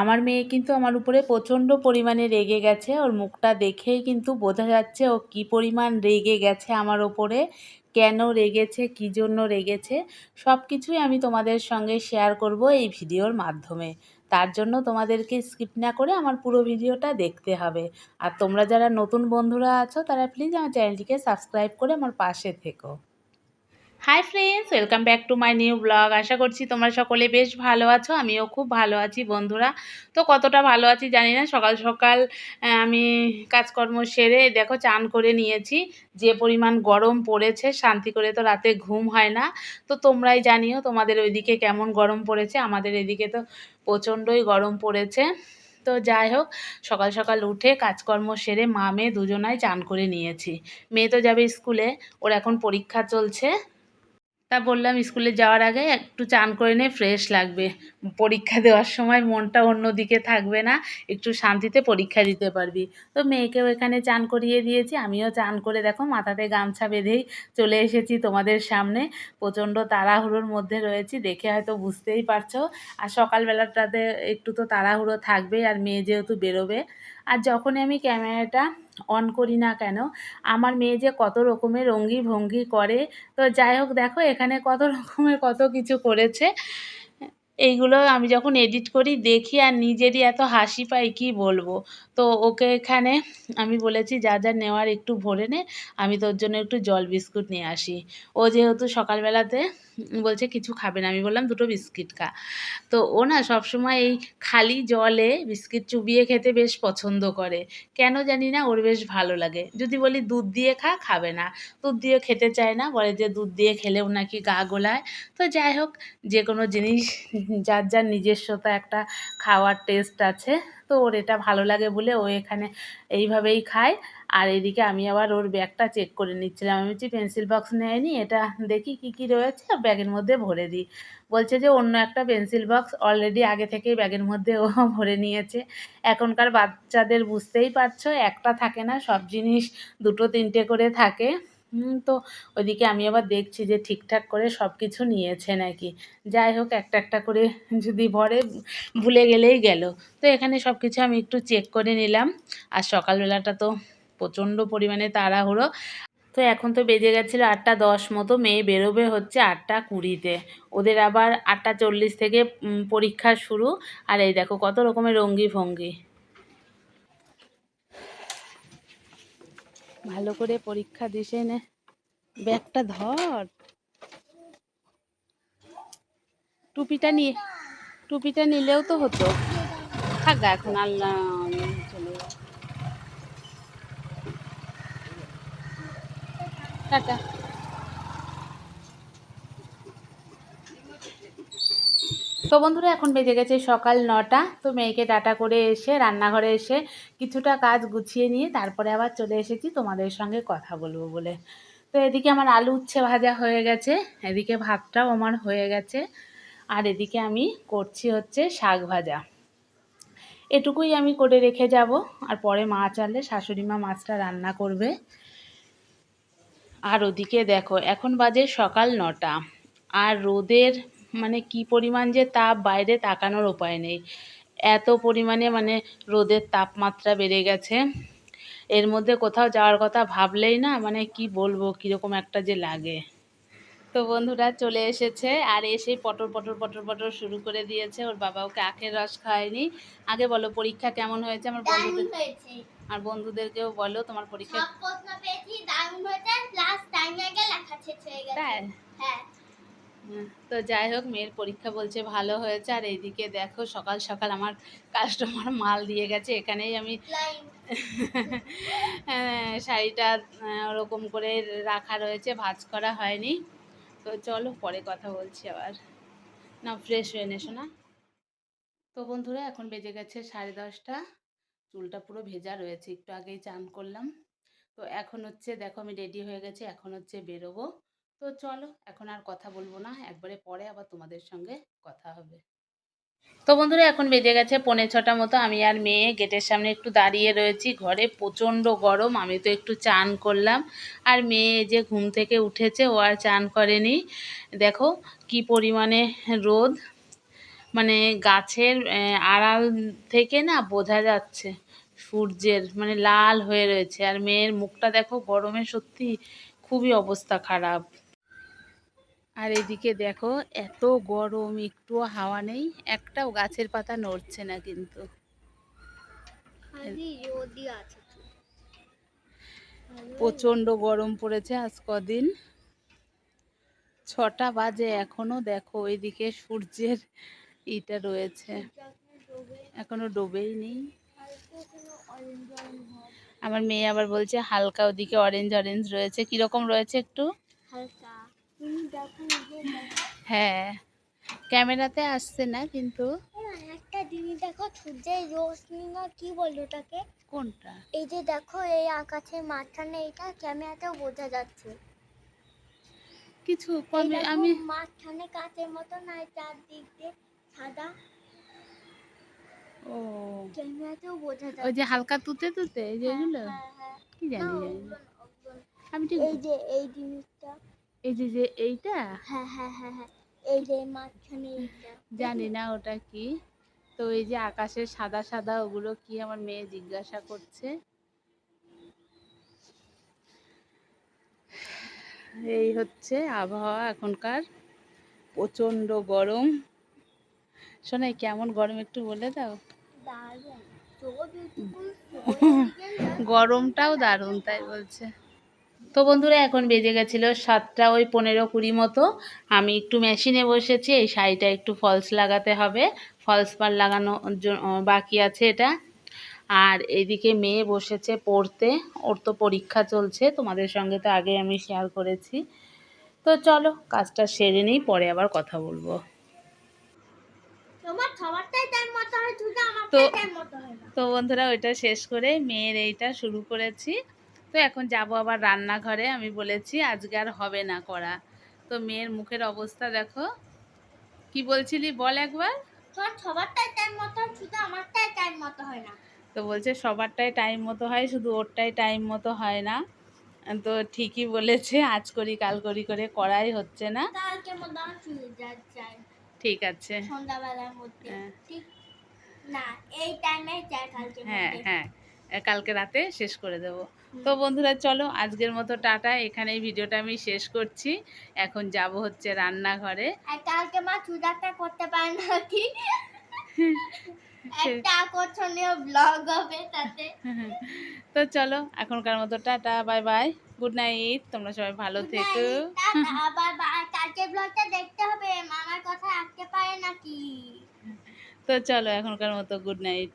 আমার মেয়ে কিন্তু আমার উপরে প্রচণ্ড পরিমাণে রেগে গেছে। ওর মুখটা দেখেই কিন্তু বোঝা যাচ্ছে ও কী পরিমাণ রেগে গেছে আমার ওপরে কেন রেগেছে? কী জন্য রেগেছে? সব কিছুই আমি তোমাদের সঙ্গে শেয়ার করব এই ভিডিওর মাধ্যমে। তার জন্য তোমাদেরকে স্কিপ না করে আমার পুরো ভিডিওটা দেখতে হবে। আর তোমরা যারা নতুন বন্ধুরা আছো, তারা প্লিজ আমার চ্যানেলটিকে সাবস্ক্রাইব করে আমার পাশে থেকো। Hi friends welcome back to my new blog আশা করছি তোমরা সকলে বেশ ভালো আছো, আমিও খুব ভালো আছি বন্ধুরা। তো কতটা ভালো আছি জানি না, সকাল সকাল আমি কাজকর্ম সেরে দেখো চান করে নিয়েছি। যে পরিমাণ গরম পড়েছে, শান্তি করে তো রাতে ঘুম হয় না। তো তোমরাই জানিও তোমাদের ওইদিকে কেমন গরম পড়েছে, আমাদের এদিকে তো প্রচণ্ডই গরম পড়েছে। তো যাই হোক, সকাল সকাল উঠে কাজকর্ম সেরে মা, মেয়ে দুজনাই চান করে নিয়েছি। মেয়ে তো যাবে স্কুলে, ওর এখন পরীক্ষা চলছে। তা বললাম স্কুলে যাওয়ার আগে একটু চান করে নে ফ্রেশ লাগবে। পরীক্ষা দেওয়ার সময় মনটা অন্যদিকে থাকবে না, একটু শান্তিতে পরীক্ষা দিতে পারবি। তো মেয়েকেও এখানে চান করিয়ে দিয়েছি, আমিও চান করে দেখো মাথাতে গামছা বেঁধেই চলে এসেছি তোমাদের সামনে। প্রচণ্ড তাড়াহুড়োর মধ্যে রয়েছি, দেখে হয়তো বুঝতেই পারছ। আর সকালবেলাটাতে একটু তো তাড়াহুড়ো থাকবেই, আর মেয়ে যেহেতু বেরোবে। আর যখনই আমি ক্যামেরাটা অন করি না কেন, আমার মেয়ে যে কত রকমের অঙ্গি ভঙ্গি করে, তো যাই হোক দেখো এখানে কত রকমের কত কিছু করেছে। এইগুলো আমি যখন এডিট করি, দেখি আর নিজেরই এত হাসি পাই, কি বলব? তো ওকে এখানে আমি বলেছি, যা যা নেওয়ার একটু ভরে নে, আমি তোর জন্য একটু জল বিস্কুট নিয়ে আসি। ও যেহেতু সকালবেলাতে বলছে, কিছু খাবে না। আমি বললাম, দুটো বিস্কিট খা। তো ও না সবসময় এই খালি জলে বিস্কিট চুবিয়ে খেতে বেশ পছন্দ করে। কেন জানি না, ওর বেশ ভালো লাগে। যদি বলি, দুধ দিয়ে খা, খাবে না। দুধ দিয়ে খেতে চায় না, বলে যে, দুধ দিয়ে খেলেও নাকি গা গোলায়। তো যাই হোক, যে কোনো জিনিস, যার যার নিজস্বতা একটা খাওয়ার টেস্ট আছে। তো ওর এটা ভালো লাগে বলে ও এখানে এইভাবেই খায়। আর এদিকে আমি আবার ওর ব্যাগটা চেক করে নিচ্ছিলাম। আমি বলছি পেন্সিল বক্স নেয়নি এটা দেখি কি কি রয়েছে ব্যাগের মধ্যে ভরে দিই। বলছে যে, অন্য একটা পেন্সিল বক্স অলরেডি আগে থেকেই ব্যাগের মধ্যে ও ভরে নিয়েছে। এখনকার বাচ্চাদের বুঝতেই পারছ, একটা থাকে না, সব জিনিস দুটো তিনটে করে থাকে। তো ওইদিকে আমি আবার দেখছি যে ঠিকঠাক করে সব কিছু নিয়েছে নাকি। যাই হোক, একটা একটা করে যদি ভরে, ভুলে গেলেই গেল। তো এখানে সব কিছু আমি একটু চেক করে নিলাম। আর সকালবেলাটা তো প্রচণ্ড পরিমাণে তাড়াহুড়ো। তো এখন তো বেজে গেছিল আটটা দশ মতো, মেয়ে বেরোবে হচ্ছে আটটা কুড়িতে। ওদের আবার আটটা চল্লিশ থেকে পরীক্ষা শুরু। আর এই দেখো কত রকমের রঙ্গি ভঙ্গি ভালো করে পরীক্ষা দিছে নে ব্যাগটা ধর। টুপিটা নিয়ে টুপিটা নিলেও তো হতো। থাক এখন আল্লাহ চলে টাটা। তো বন্ধুরা, এখন বেজে গেছে সকাল নটা। তো মেয়েকে ডাটা করে এসে, রান্নাঘরে এসে কিছুটা কাজ গুছিয়ে নিয়ে তারপরে আবার চলে এসেছি তোমাদের সঙ্গে কথা বলব বলে। তো এদিকে আমার আলু উচ্ছে ভাজা হয়ে গেছে, এদিকে ভাতটাও আমার হয়ে গেছে, আর এদিকে আমি করছি হচ্ছে শাক ভাজা। এটুকুই আমি করে রেখে যাব, আর পরে মাছ আনলে শাশুড়ি মা মাছটা রান্না করবে। আর ওদিকে দেখো, এখন বাজে সকাল নটা, আর রোদের মানে কি পরিমাণ যে তাপ বাইরে তাকানোর উপায় নেই। এত পরিমাণে মানে রোদের তাপমাত্রা বেড়ে গেছে। এর মধ্যে কোথাও যাওয়ার কথা ভাবলেই না মানে কি বলব কীরকম একটা যে লাগে। তো বন্ধুরা চলে এসেছে আর এসেই পটর পটর পটর পটর শুরু করে দিয়েছে। ওর বাবা ওকে আখের রস খাওয়ায়নি আগে বলো পরীক্ষা কেমন হয়েছে? আমার বন্ধুদের আর বন্ধুদেরকেও বলো তোমার পরীক্ষা হ্যাঁ। তো যাই হোক মেয়ের পরীক্ষা বলছে ভালো হয়েছে। আর এইদিকে দেখো সকাল সকাল আমার কাস্টমার মাল দিয়ে গেছে। এখানেই আমি হ্যাঁ, শাড়িটা ওরকম করে রাখা রয়েছে। ভাজ করা হয়নি। তো চলো পরে কথা বলছি আবার। না ফ্রেশ হয়ে নেশো না। তো বন্ধুরা এখন বেজে গেছে সাড়ে দশটা। চুলটা পুরো ভেজা রয়েছে। একটু আগেই চান করলাম। তো এখন হচ্ছে দেখো আমি রেডি হয়ে গেছি। এখন হচ্ছে বেরোবো। তো চলো, এখন আর কথা বলব না। একবারে পরে আবার তোমাদের সঙ্গে কথা হবে। তো বন্ধুরা, এখন বেজে গেছে পৌনে ছটা মতো। আমি আর মেয়ে গেটের সামনে একটু দাঁড়িয়ে রয়েছি। ঘরে প্রচণ্ড গরম, আমি তো একটু চান করলাম। আর মেয়ে যে ঘুম থেকে উঠেছে, ও আর চান করেনি। দেখো কি পরিমাণে রোদ। মানে গাছের আড়াল থেকে না বোঝা যাচ্ছে সূর্যের মানে লাল হয়ে রয়েছে। আর মেয়ের মুখটা দেখো গরমে সত্যি খুবই অবস্থা খারাপ। আর এদিকে দেখো এত গরম একটুও হাওয়া নেই একটাও গাছের পাতা নড়ছে না কিন্তু। প্রচণ্ড গরম পড়েছে আজ কদিন। ছটা বাজে এখনও দেখো এদিকে সূর্যের ইটা রয়েছে। এখনও ডোবেই নেই। আমার মেয়ে আবার বলছে হালকা ওদিকে অরেঞ্জ অরেঞ্জ রয়েছে। কীরকম রয়েছে একটু? হালকা। হ্যাঁ ক্যামেরাতে আসছে না কিন্তু। একটা জিনিস দেখো সূর্যের না কি বলল ওটাকে? কোনটা? এই যে দেখো এই আকাশের মাঝখানে এটা ক্যামেরাতেও বোঝা যাচ্ছে। কিছু কমে আমি মাঝখানে কাঁচের মতো নাই চারদিক দিয়ে সাদা। ও। ক্যামেরাতেও বোঝা ওই যে হালকা তুতে তুতে এই যে হ্যাঁ, হ্যাঁ, হ্যাঁ। কি জানি জানি। আমি ঠিক এই যে এই জিনিসটা এই যে যে এইটা? হ্যাঁ হ্যাঁ হ্যাঁ হ্যাঁ। এই যে মাঝখানে এইটা। জানি না ওটা কি। তো এই যে আকাশের সাদা সাদা ওগুলো কি আমার মেয়ে জিজ্ঞাসা করছে? এই হচ্ছে আবহাওয়া এখনকার। প্রচণ্ড গরম। শোনাই কেমন গরম একটু বলে দাও। গরমটাও দারুণ তাই বলছে। তো বন্ধুরা এখন বেজে গেছিল সাতটা ওই পনেরো কুড়ি মতো। আমি একটু মেশিনে বসেছি এই শাড়িটা একটু ফলস লাগাতে হবে। ফলস পার লাগানো বাকি আছে এটা। আর এদিকে মেয়ে বসেছে পড়তে ওর তো পরীক্ষা চলছে তোমাদের সঙ্গে তো আগে আমি শেয়ার করেছি। তো চলো কাজটা সেরে নিই পরে আবার কথা বলব। তো- তো বন্ধুরা ওইটা শেষ করে মেয়ের এইটা শুরু করেছি। তো এখন যাব আবার রান্নাঘরে আমি বলেছি আজকে আর হবে না করা। তো মেয়ের মুখের অবস্থা দেখো। কি বলছিলি বল একবার? সবারটাই টাইম মতো শুধু আমারটাই টাইম মতো হয় না। তো বলছে সবারটাই টাইম মতো হয় শুধু ওরটাই টাইম মতো হয় না। তো ঠিকই বলেছে আজ করি কাল করি করে করাই হচ্ছে না। ঠিক আছে। সন্ধ্যাবেলার মধ্যে। হ্যাঁ। না এই টাইমে চাই কালকে হ্যাঁ হ্যাঁ। কালকে রাতে শেষ করে দেব। তো বন্ধুরা চলো আজকের মতো টাটা। এখানে ভিডিওটা আমি শেষ করছি। এখন যাব হচ্ছে রান্নাঘরে। আর কালকে মা চুদাটা করতে পারে না কি একটা আকর্ষণীয় ব্লগ হবে তাতে। তো চলো এখনকার মতো tata bye bye good night তোমরা সবাই ভালো থেকো। টাটা, আবার কালকের ব্লগটা দেখতে হবে মামার কথা রাখতে পারে নাকি? তো চলো এখনকার মতো গুড নাইট।